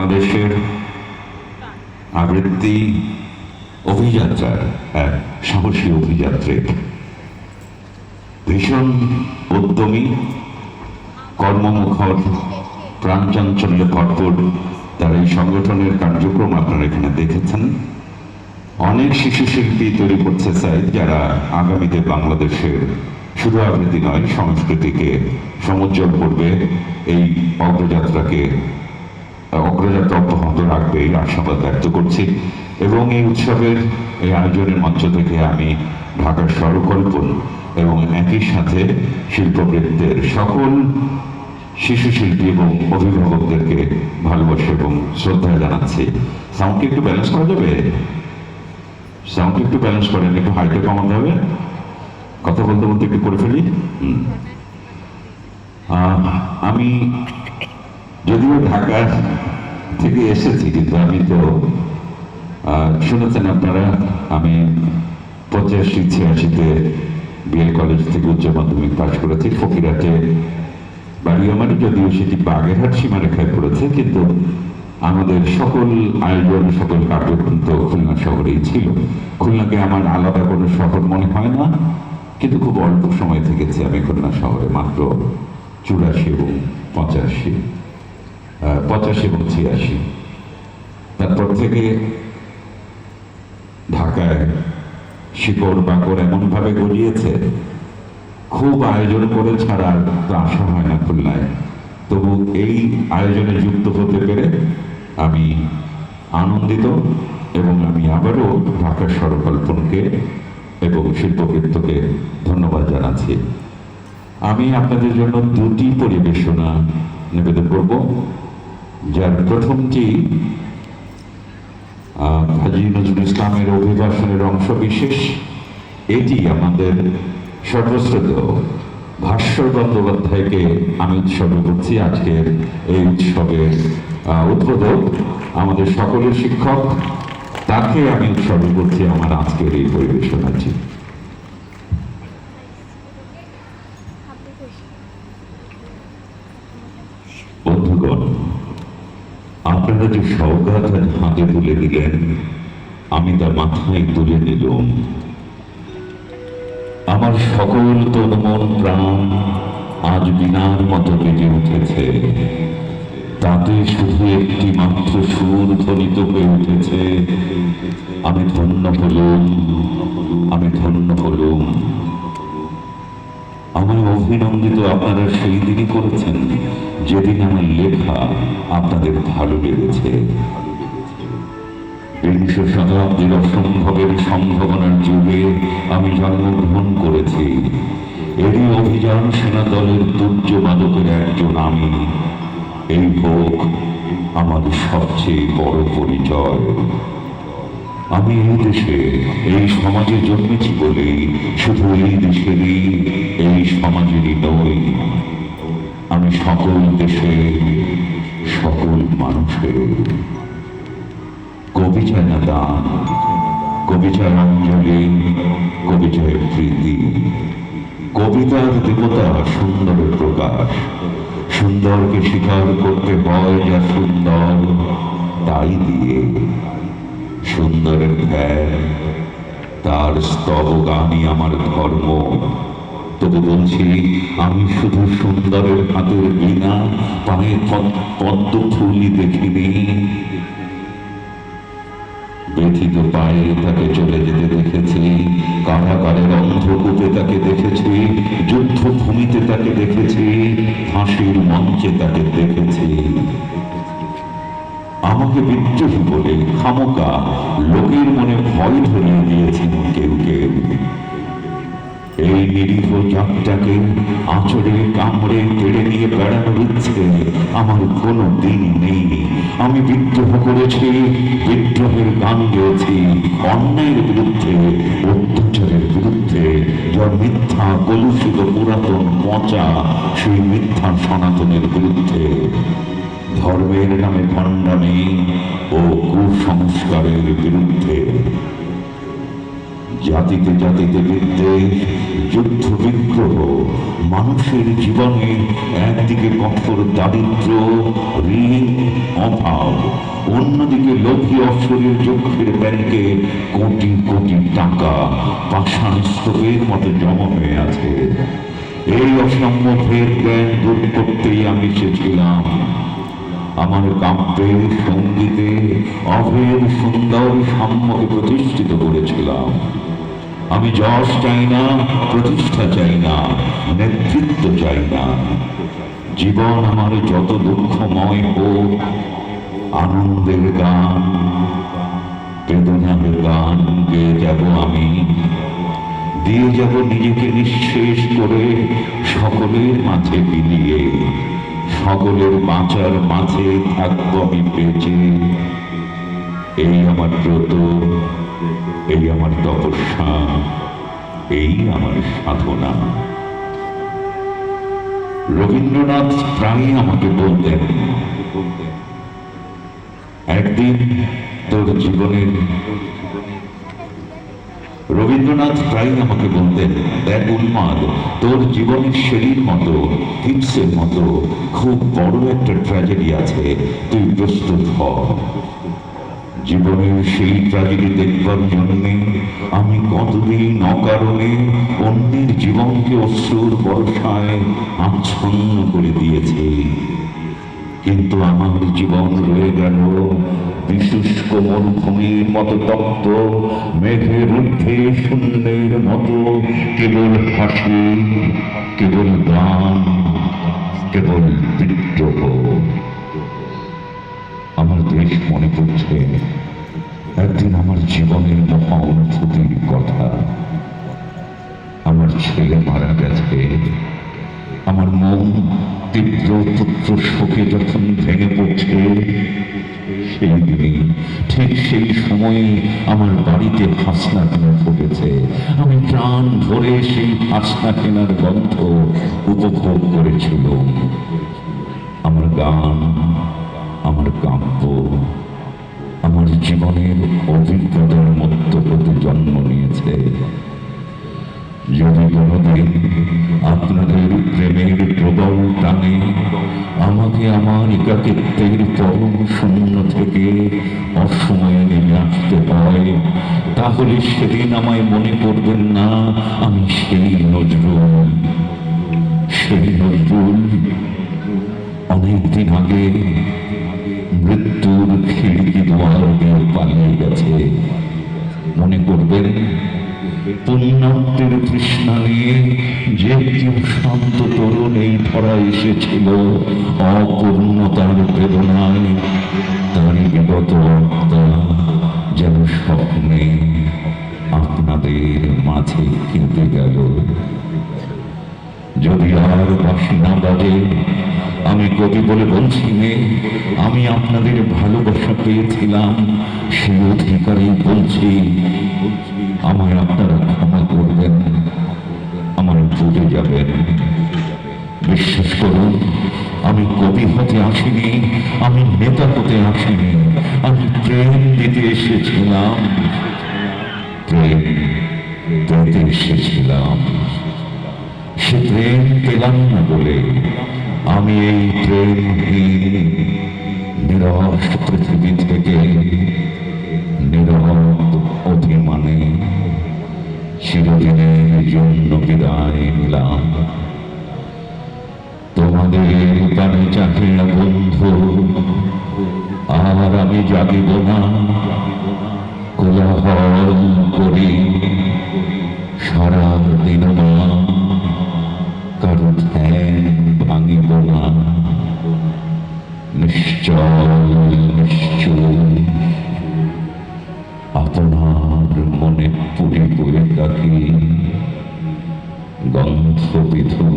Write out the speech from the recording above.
বাংলাদেশের আবৃত্তি অভিযাত্রার এক সাহসী অভিযাত্রী ভীষণ উদ্যমী, কর্মমুখর, প্রাণচাঞ্চল্য ভরপুর তার এই সংগঠনের কার্যক্রম আপনারা এখানে দেখেছেন। অনেক শিশু শিল্পী তৈরি করতে চাই যারা আগামীতে বাংলাদেশের শুধু আবৃত্তি নয়, সংস্কৃতিকে সমুজ্জ্বল করবে। এই অগ্রযাত্রাকে অগ্রযাত্রা অব্যাহত রাখবে, এই আশাবাদ ব্যক্ত করছি। এবং এই উৎসবের, এই আয়োজনের মঞ্চ থেকে আমি ঢাকার স্বরকল্পন এবং একই সাথে শিল্পবৃত্তের সকল শিশু শিল্পী এবং অভিভাবকদেরকে ভালোবাসা এবং শ্রদ্ধা জানাচ্ছি। সাউন্ডকে একটু ব্যালেন্স করা যাবে? সাউন্ডকে একটু ব্যালেন্স করেন, একটু হাইটে কমাতে হবে। কথা বলতে বলতে একটু করে ফেলি? আমি যদিও ঢাকা থেকে এসেছি, কিন্তু আমি তো শুনেছেন আপনারা, আমি পঁচাশি, ছিয়াশিতে বিএল কলেজ থেকে উচ্চ মাধ্যমিক পাশ করেছি। ফকিরাতে বাড়ি আমার যদিও সেটি বাগেরহাট সীমারেখায় পড়েছে, কিন্তু আমাদের সকল আয়োজন, সকল কার্যক্রম তো খুলনা শহরেই ছিল। খুলনাকে আমার আলাদা কোনো শহর মনে হয় না, কিন্তু খুব অল্প সময় থেকেছি আমি খুলনা শহরে, মাত্র চুরাশি এবং পঁচাশি। পঁচাশি এবং ছিয়াশি। তারপর থেকে ঢাকায় শিকড় বাকড় এমনভাবে গড়িয়েছে, খুব আয়োজন করে ছাড়া তো আসা হয় না খুলনায়। তবু এই আয়োজনে যুক্ত হতে পেরে আমি আনন্দিত এবং আমি আবারও ঢাকা সরকল্পনকে এবং শিল্পবৃত্তকে ধন্যবাদ জানাচ্ছি। আমি আপনাদের জন্য দুটি পরিবেশনা নিবেদন করব। যার প্রথমটি হাজী নজরুল ইসলামের অভিভাষণের অংশ বিশেষ, এটি আমাদের সর্বশ্রদ্ধেয় ভাস্বর বন্দ্যোপাধ্যায়কে আমি উৎসর্গ করছি আজকের এই উৎসবের উদ্বোধক। আমাদের সকলের শিক্ষক, তাকে আমি উৎসর্গ করছি আমার আজকের এই পরিবেশনাটি বন্ধুগণ আপনারা যে আজ হাতে তুলে দিলেন। আমি তা মাথায় তুলে নিলাম। আমার সকল তোর মন প্রাণ আজ বিনার মতো বেজে উঠেছে। তাতে শুধু একটি মাত্র সুর ধ্বনিত হয়ে উঠেছে। আমি ধন্য হলুম। আমি ধন্য হলুম। আমায় অভিনন্দিত আপনারা সেই দিনই করেছেন যেদিন আমার লেখা আপনাদের ভালো লেগেছে। বিংশ শতাব্দীর অসম্ভবের সম্ভাবনার যুগে আমি জন্মগ্রহণ করেছি। এরই অভিযান সেনা দলের একজন আমি। এই হোক আমার সবচেয়ে বড় পরিচয়। আমি এই দেশে, এই সমাজে জন্মেছি বলেই শুধু এই দেশেরই এই সমাজেরই নই। আমি সকল দেশে, সকল মানুষের। কবি চায় না দান, কবি চায় অঞ্জলি, কবি চায় প্রীতি। কবিতার দেবতা সুন্দরের প্রকাশ। সুন্দরকে স্বীকার করতে হয় যা সুন্দর, তাই দিয়ে। সুন্দরের ধ্যান তার স্তব গানই আমার ধর্ম। তবু বলছি, আমি শুধু সুন্দরের হাতের বিনা পায়ে পদ্ম ফুলই দেখিনি। ব্যথিত পায়ে তাকে চলে যেতে দেখেছি, কারাগারের অন্ধকূপে তাকে দেখেছি, যুদ্ধভূমিতে তাকে দেখেছি, ফাঁসির মঞ্চে তাকে দেখেছি। আমাকে বিদ্রোহী বলে খামোকা লোকের মনে ভয় ধরিয়ে দিয়েছেন কেউ কেউ। এই নিরীহ জাতটাকে আঁচড়ে কামড়ে কেড়ে নিয়ে বেড়ানোর ইচ্ছে আমার কোনো দিন নেই। আমি বিদ্রোহ করেছি, বিদ্রোহের গান গেয়েছি, অন্যায়ের বিরুদ্ধে, অত্যাচারের বিরুদ্ধে। যা মিথ্যা, কলুষিত, পুরাতন, পচা, সেই মিথ্যা সনাতনের বিরুদ্ধে। ধর্মের নামে ভণ্ডামি জাতিতে জাতিতে বিদ্বেষ যুদ্ধ বিগ্রহ, মানুষের জীবনে একদিকে কঠোর দারিদ্র ঋণ অভাব, অন্যদিকে লোভী অশ্বরের চোখের ব্যাংকে কোটি কোটি টাকা পাষাণ স্তূপের মতো জমা হয়ে আছে। এই অসাম্য ভেদ জ্ঞান দূর করতেই আমি এসেছিলাম আমার কাব্যে সঙ্গীতে অভেদ সুন্দর সাম্যকে প্রতিষ্ঠিত করেছিলাম। আমি যশ চাই না, প্রতিষ্ঠা চাই না, নেতৃত্ব চাই না। জীবন আমার যত দুঃখময় হোক, আনন্দের গান, বেদনার গান গেয়ে যাব আমি। দিয়ে যাব নিজেকে নিঃশেষ করে সকলের মাঝে বিলিয়ে, সকলের বাঁচার মাঝে থাকব আমি বেঁচে। এই আমার ব্রত। এই আমার তপস্যা, এই আমার সাধনা। রবীন্দ্রনাথ প্রায় আমাকে বলতেন, একদিন তোর জীবনের রবীন্দ্রনাথ প্রায় আমাকে বলতেন, দেখ উন্মাদ, তোর জীবনের শেরির মতো কিপসের মতো, খুব বড় একটা ট্র্যাজেডি আছে, তুই প্রস্তুত হ। জীবনের সেই ট্র্যাজেডি দেখবার জন্যে আমি কতদিন অকারণে অন্যের জীবনকে অশ্রুর বর্ষায় আচ্ছন্ন করে দিয়েছি। কিন্তু আমার জীবন রয়ে গেল বিশুষ্ক মরুভূমির মতো তপ্ত মেঘের ঊর্ধ্বে শূন্যের মতো, কেবল হাসি, কেবল গান, কেবল বিদ্রোহ। আমার দেশ মনে পড়ছে। একদিন আমার জীবনের মহা অনুভূতির কথা। আমার ছেলে মারা গেছে। আমার মন তীব্র পুত্র শোকে যখন ভেঙে পড়ছে, সেই দিনই, ঠিক সেই সময়ে আমার বাড়িতে হাসনা কেনা ফুটেছে। আমি প্রাণ ভরে সেই হাসনা কেনার গন্ধ উপভোগ করেছিলাম। আমার গান আমার কাব্য আমার জীবনের অভিজ্ঞতার মধ্য হতে জন্ম নিয়েছে। যদি কোনোদিন আপনাদের প্রেমের প্রবল টানে আমাকে আমার একাকিত্বের পরম শূন্য থেকে অসময়ে নেমে আসতে হয়, তাহলে সেদিন আমায় মনে করবেন না, আমি সেই নজরুল। সেই নজরুল। অনেকদিন আগে মৃত্যুর খিড়কি দোয়ার দিয়ে পালিয়ে গেছে। মনে করবেন পুণ্যান্তের তৃষ্ণা নিয়ে যে শান্ত তরুণ এই ধরা এসেছিল, অপূর্ণতার বেদনায় তারই বিগত আত্মা যেন স্বপ্নে আপনাদের মাঝে কেঁদে গেল। যদি আর বাসি না বাজে আমি কবি বলে বলছি নে, আমি আপনাদের ভালোবাসা পেয়েছিলাম, সেই অধিকারী বলছি। আমার আপনারা ক্ষমা করবেন, আমার ভুলে যাবেন। বিশ্বাস করুন, আমি কবি হতে আসিনি, আমি নেতা হতে আসিনি, আমি প্রেম দিতে এসেছিলাম, প্রেম দিতে এসেছিলাম। সে প্রেম পেলাম না বলে আমি এই প্রেমহীন, নিরস পৃথিবী থেকে নিরব অভিমানে চিরদিনের জন্য বিদায় নিলাম। আপনার মনে পুরে পুরে তাকে গন্ধ বিধু